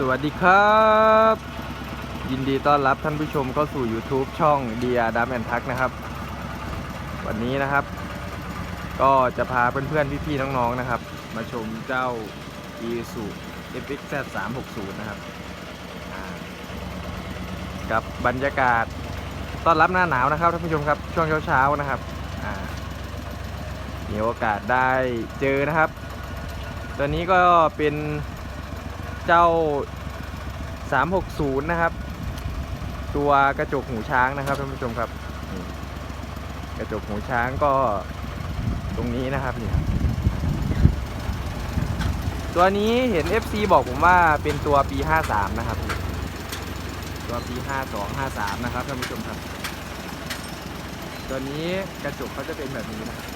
สวัสดีครับ ยินดีต้อนรับท่านผู้ชมเข้าสู่ YouTube ช่อง d ดียดามแอนทักนะครับ วันนี้นะครับ ก็จะพาเพื่อนๆ พี่ๆ น้องๆ นะครับ มาชมเจ้า i s u FX Z 3 6 0นะครับ กับบรรยากาศต้อนรับหน้าหนาวนะครับท่านผู้ชมครับ ช่วงเช้าๆ นะครับมีโอกาสได้เจอนะครับ ตัวนี้ก็เป็น เจ้า 360 นะครับ ตัวกระจกหูช้างนะครับท่านผู้ชมครับ กระจกหูช้างก็ตรงนี้นะครับนี่ครับตัวนี้เห็น FC บอกผมว่าเป็นตัวปี 53 นะครับ ตัวปี 52 53 นะครับท่านผู้ชมครับ ตัวนี้กระจกเขาจะเป็นแบบนี้นะครับ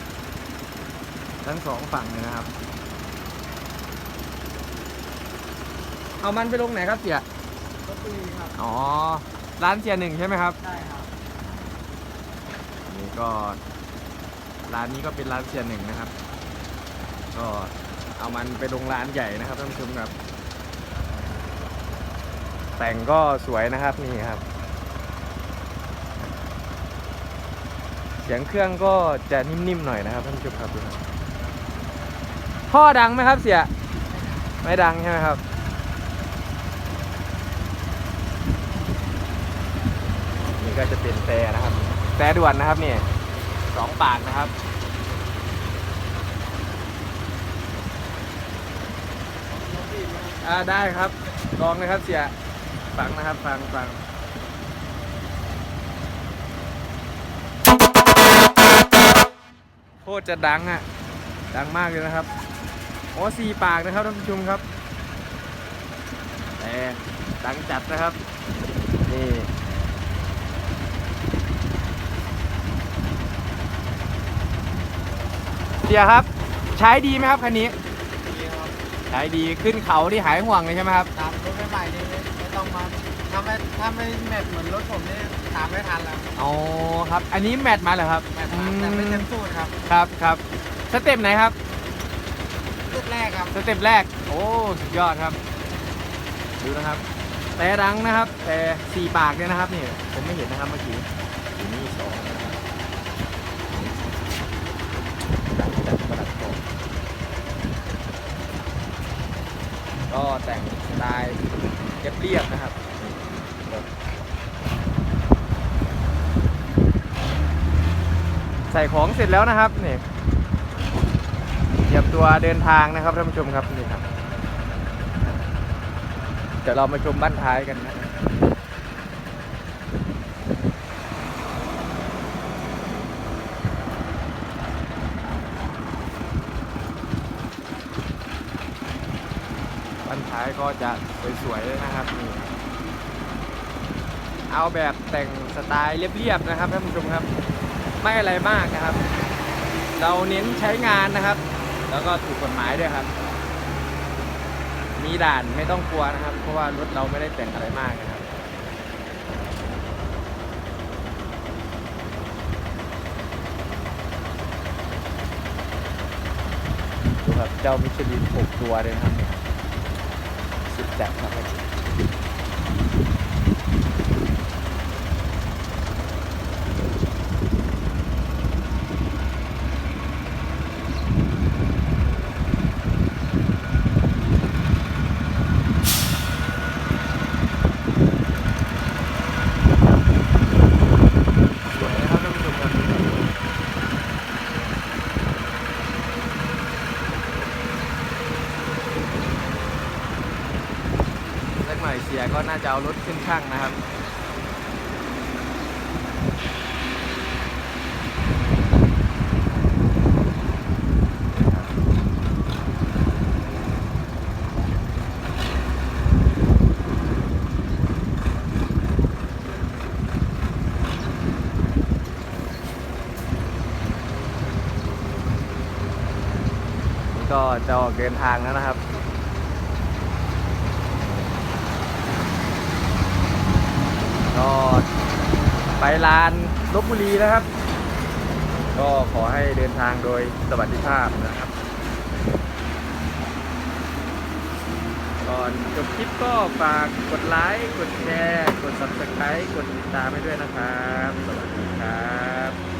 ทั้งสองฝั่งเลยนะครับ เอามันไปลงไหนครับเสียรถตุยครับ อ๋อ ร้านเสียหนึ่งใช่ไหมครับใช่ครับ นี่ก็ ร้านนี้ก็เป็นร้านเสียหนึ่งนะครับ ก็เอามันไปลงร้านใหญ่นะครับท่านผู้ชมครับ แต่งก็สวยนะครับนี่ครับ เสียงเครื่องก็จะนิ่มๆหน่อยนะครับท่านผู้ชมครับดูครับท่อดังไหมครับเสีย ไม่ดังใช่ไหมครับ ก็จะเป็นแต่นะครับ แต่ด่วนนะครับนี่สองปากนะครับอ่าได้ครับลองนะครับเสียฟังนะครับฟังฟังโคตรจะดังอะ ดังมากเลยนะครับโอ้สี่ปากนะครับท่านผู้ชมครับแต่ดังจัดนะครับนี่ เสียครับ ใช้ดีไหมครับคันนี้ดีครับใช้ดีขึ้นเขาที่หายห่วงเลยใช่ไหมครับตามรถใหม่ๆนี่ไม่ต้องมาถ้าไม่ถ้าไม่แมทเหมือนรถผมนี่ตามไม่ทันแล้วอ๋อครับ อันนี้แมทมาเหรอครับแมทมาแต่ไม่เต็มสูตรครับครับครับสเต็ปไหนครับลูกแรกครับสเต็ปแรก โอ้สุดยอดครับ ดูนะครับ แต่ดังนะครับ แต่สี่ปากเนี่ยนะครับนี่ผมไม่เห็นนะครับเมื่อกี้อยู่นี่สองนะครับ ดังจัดประดับตกก็แต่งสไตล์เรียบๆนะครับใส่ของเสร็จแล้วนะครับนี่เตรียมตัวเดินทางนะครับท่านผู้ชมครับนี่ครับเดี๋ยวเรามาชมบ้านท้ายกันนะานท้ายก็จะสวยๆนะครับนี่เอาแบบแต่งสไตล์เรียบๆนะครับท่านผู้ชมครับ ไม่อะไรมากนะครับ เราเน้นใช้งานนะครับ แล้วก็ถูกกฎหมายด้วยครับ มีด่านไม่ต้องกลัวนะครับ เพราะว่ารถเราไม่ได้แต่งอะไรมากนะครับดูครับเจ้ามิชลิน6ตัวเลยครับ เนี่ยสุดแจ่มครับ สวยนะครับท่านผู้ชมครับสักหน่อย เสียก็น่าจะเอารถขึ้นช่างนะครับก็จะออกเดินทางแล้วนะครับ ก็ไปลานลบบุรีนะครับ ก็ขอให้เดินทางโดยสวัสดิภาพนะครับก่อนจบคลิปก็ฝากกดไลค์ กดแชร์ กด subscribe กดติดตามให้ด้วยนะครับ สวัสดีครับ